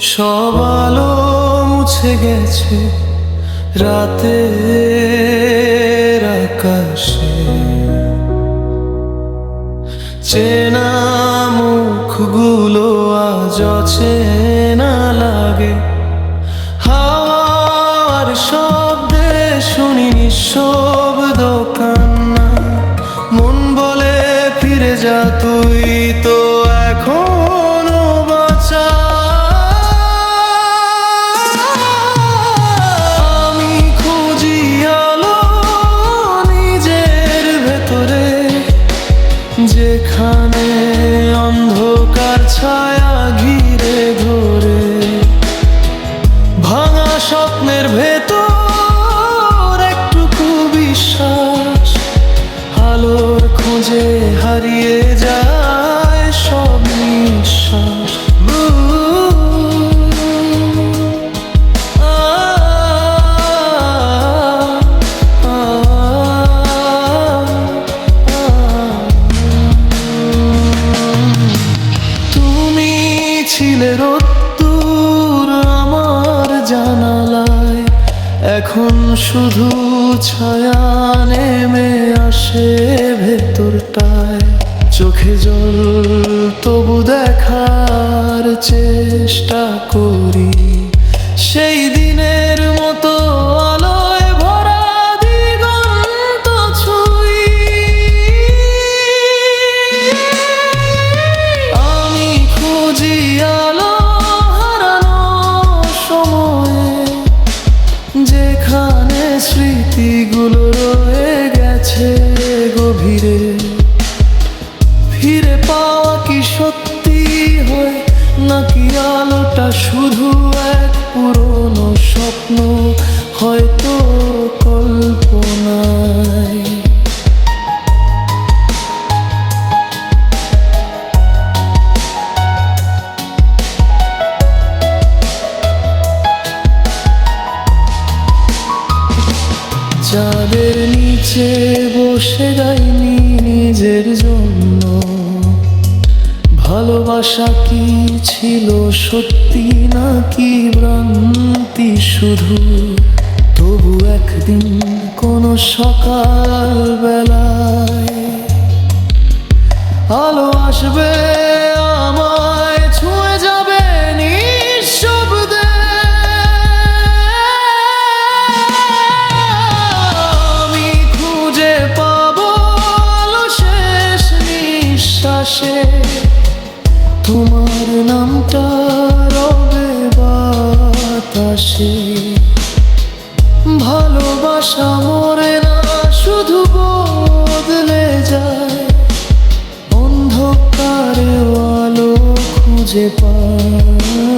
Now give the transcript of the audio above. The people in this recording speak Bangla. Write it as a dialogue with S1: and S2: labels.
S1: সব আলো মুছে গেছে রাতে আকাশে। চেনা মুখগুলো আজ চেনা লাগে। হাওয়ার শব্দে শুনি নিঃশব্দ কান্না। মন বলে, ফিরে যা তুই তো আলোর হারিয়ে যায় সব নিঃশ্বাস। তুমি ছিলে রোদ্দুর আমার জানালায় এখন শুধু ছায়া নেমে আসে ভেতরটায়। চোখে জল তবু দেখার চেষ্টা করি। সেই দিনের মতো আলোয় ভরা আমি যেখানে স্মৃতিগুলো রয়ে গেছে গভীরে। ফিরে পাওয়া কি সত্যি হয়? নাকি আলোটা শুধু এক পুরনো স্বপ্ন? হয়তো চাঁদের নিচে বসে গাইনি নিজের জন্য। ভালোবাসা কি ছিল সত্যি নাকি ভ্রান্তি শুধু? তবু একদিন কোনো সকাল বেলায় আলো আসবে আমায় নিঃশ্বাসে তোমার নামটা রবে বাতাসে। ভালোবাসা মরে না, শুধু বদলে যায়। অন্ধকারে আলো খুঁজে পায়।